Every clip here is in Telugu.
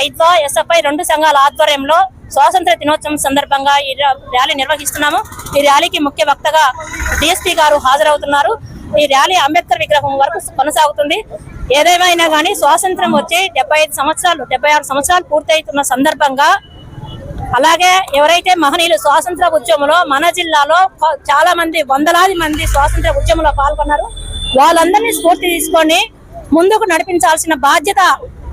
ఐద్వా ఎస్ఎఫ్ఐ రెండు సంఘాల ఆధ్వర్యంలో స్వాతంత్ర దినోత్సవం సందర్భంగా ఈ ర్యాలీ నిర్వహిస్తున్నాము. ఈ ర్యాలీకి ముఖ్య వక్తగా డిఎస్పీ గారు హాజరవుతున్నారు. ఈ ర్యాలీ అంబేద్కర్ విగ్రహం వరకు కొనసాగుతుంది. ఏదేమైనా కానీ స్వాతంత్రం వచ్చి డెబ్బై ఐదు సంవత్సరాలు డెబ్బై ఆరు సంవత్సరాలు పూర్తవుతున్న సందర్భంగా అలాగే ఎవరైతే మహనీయులు స్వాతంత్ర ఉద్యమంలో మన జిల్లాలో చాలా మంది వందలాది మంది స్వాతంత్ర ఉద్యమంలో పాల్గొన్నారు. వాళ్ళందరినీ స్ఫూర్తి తీసుకొని ముందుకు నడిపించాల్సిన బాధ్యత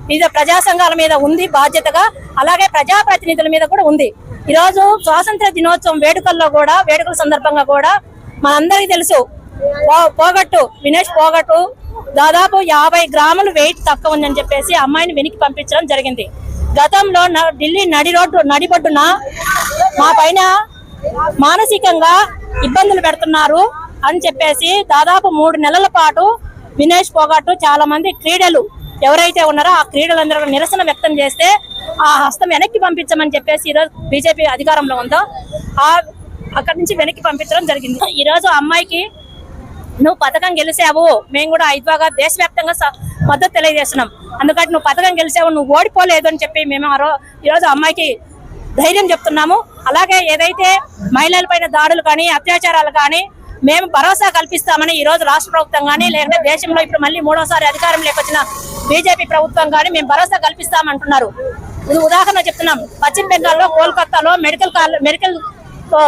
వివిధ ప్రజా సంఘాల మీద ఉంది బాధ్యతగా అలాగే ప్రజాప్రతినిధుల మీద కూడా ఉంది. ఈరోజు స్వాతంత్ర దినోత్సవం వేడుకల్లో కూడా వేడుకల సందర్భంగా కూడా మనందరికీ తెలుసు పో- పోగొట్టు వినేష్ పోగొట్టు దాదాపు యాభై గ్రాములు వెయిట్ తక్కువ ఉందని చెప్పేసి అమ్మాయిని వెనక్కి పంపించడం జరిగింది. గతంలో న- ఢిల్లీ నడి రోడ్డు నడిబొడ్డున మా పైన మానసికంగా ఇబ్బందులు పెడుతున్నారు అని చెప్పేసి దాదాపు మూడు నెలల పాటు వినేష్ పోగొట్టు చాలా మంది క్రీడలు ఎవరైతే ఉన్నారో ఆ క్రీడలందరూ నిరసన వ్యక్తం చేస్తే ఆ హస్తం వెనక్కి పంపించమని చెప్పేసి ఈరోజు బీజేపీ అధికారంలో ఉందో ఆ అక్కడి నుంచి వెనక్కి పంపించడం జరిగింది. ఈరోజు అమ్మాయికి నువ్వు పథకం గెలిచావు మేము కూడా ఐద్వాగా దేశవ్యాప్తంగా స- మద్దతు తెలియజేస్తున్నాం. అందుకని నువ్వు పథకం గెలిచావు నువ్వు ఓడిపోలేదు అని చెప్పి మేము ఆ ఈరోజు అమ్మాయికి ధైర్యం చెప్తున్నాము. అలాగే ఏదైతే మహిళల పైన దాడులు కానీ అత్యాచారాలు కానీ మేము భరోసా కల్పిస్తామని ఈరోజు రాష్ట్ర ప్రభుత్వం కానీ లేదంటే దేశంలో ఇప్పుడు మళ్ళీ మూడోసారి అధికారం వచ్చిన బీజేపీ ప్రభుత్వం కానీ మేము భరోసా కల్పిస్తామంటున్నారు. ఇది ఉదాహరణ చెప్తున్నాం. పశ్చిమ బెంగాల్లో కోల్కతాలో మెడికల్ కాలేజ్ మెడికల్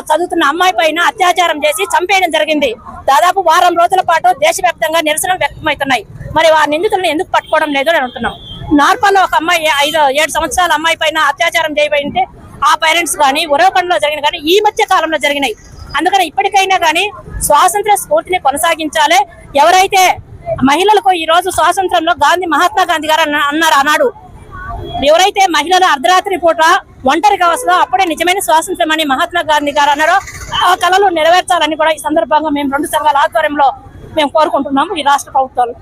చదువుతున్న అమ్మాయి పైన అత్యాచారం చేసి చంపేయడం జరిగింది. దాదాపు వారం రోజుల పాటు దేశవ్యాప్తంగా నిరసనలు వ్యక్తమవుతున్నాయి. మరి ఆ నిందితులను ఎందుకు పట్టుకోవడం లేదు అని అంటున్నాం. నార్పాల్లో ఒక అమ్మాయి ఐదు ఏడు సంవత్సరాల అమ్మాయి పైన అత్యాచారం చేయబడింటే ఆ పేరెంట్స్ కానీ ఉరవకండలో జరిగిన కానీ ఈ మధ్య కాలంలో జరిగినాయి. అందుకని ఇప్పటికైనా కానీ స్వాతంత్ర స్ఫూర్తిని కొనసాగించాలి. ఎవరైతే మహిళలకు ఈ రోజు స్వాతంత్రంలో గాంధీ మహాత్మా గాంధీ గారు అన్న- అన్నారు అన్నాడు. ఎవరైతే మహిళలు అర్ధరాత్రి పూట ఒంటరిగా వస్తుందో అప్పుడే నిజమైన స్వాతంత్రం అని మహాత్మా గాంధీ గారు అన్నారో ఆ కళలు నెరవేర్చాలని కూడా ఈ సందర్భంగా మేము రెండు సంఘాల ఆధ్వర్యంలో మేము కోరుకుంటున్నాము ఈ రాష్ట్ర ప్రభుత్వాలు.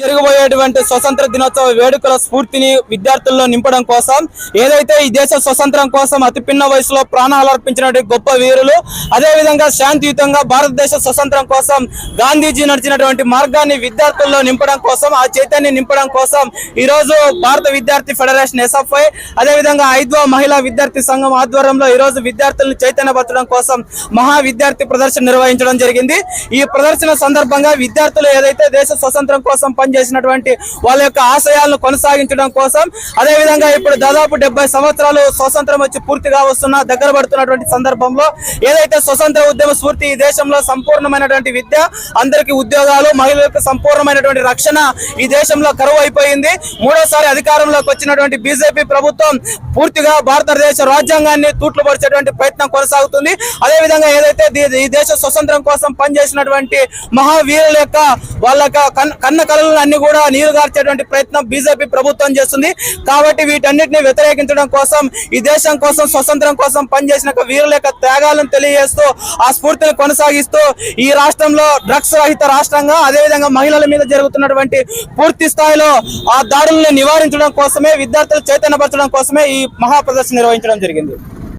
జరగబోయేటువంటి స్వతంత్ర దినోత్సవ వేడుకల స్ఫూర్తిని విద్యార్థుల్లో నింపడం కోసం ఏదైతే ఈ దేశ స్వతంత్రం కోసం అతి పిన్న వయసులో ప్రాణాలు అర్పించినటువంటి గొప్ప వీరులు అదే విధంగా శాంతియుతంగా భారతదేశ స్వతంత్రం కోసం గాంధీజీ నడిచినటువంటి మార్గాన్ని విద్యార్థుల్లో నింపడం కోసం ఆ చైతన్యం నింపడం కోసం ఈ రోజు భారత విద్యార్థి ఫెడరేషన్ ఎస్ఎఫ్ఐ అదే విధంగా ఐద్వా మహిళా విద్యార్థి సంఘం ఆధ్వర్యంలో ఈ రోజు విద్యార్థులను చైతన్యపరచడం కోసం మహా విద్యార్థి ప్రదర్శన నిర్వహించడం జరిగింది. ఈ ప్రదర్శన సందర్భంగా విద్యార్థులు ఏదైతే దేశ స్వతంత్రం కోసం పనిచేసినటువంటి వాళ్ళ యొక్క ఆశయాలను కొనసాగించడం కోసం అదే విధంగా ఇప్పుడు దాదాపు డెబ్బై సంవత్సరాలు స్వతంత్రం వచ్చి పూర్తిగా వస్తున్న దగ్గర పడుతున్నటువంటి సందర్భంలో ఏదైతే స్వతంత్ర ఉద్యమ స్ఫూర్తి ఈ దేశంలో సంపూర్ణమైనటువంటి విద్య అందరికీ ఉద్యోగాలు మహిళలకు సంపూర్ణమైనటువంటి రక్షణ ఈ దేశంలో కరువు అయిపోయింది మూడోసారి అధికారంలోకి వచ్చినటువంటి బీజేపీ ప్రభుత్వం పూర్తిగా భారతదేశ రాజ్యాంగాన్ని తూట్లు పరిచేటువంటి ప్రయత్నం కొనసాగుతుంది. అదే విధంగా ఏదైతే ఈ దేశ స్వతంత్రం కోసం పనిచేసినటువంటి మహావీరుల యొక్క వాళ్ళ యొక్క కన్- కన్న కళలను అన్ని కూడా నీరుగార్చేటువంటి ప్రయత్నం బీజేపీ ప్రభుత్వం చేస్తుంది. కాబట్టి వీటన్నిటిని వ్యతిరేకించడం కోసం ఈ దేశం కోసం స్వతంత్రం కోసం పనిచేసిన వీరుల యొక్క త్యాగాలను తెలియజేస్తూ ఆ స్ఫూర్తిని కొనసాగిస్తూ ఈ రాష్ట్రంలో డ్రగ్స్ రహిత రాష్ట్రంగా అదే విధంగా మహిళల మీద జరుగుతున్నటువంటి పూర్తి స్థాయిలో ఆ దాడులను నివారించడం కోసమే విద్యార్థులు చైతన్యపరచడం కోసమే ఈ మహాప్రదర్శన నిర్వహించడం జరిగింది.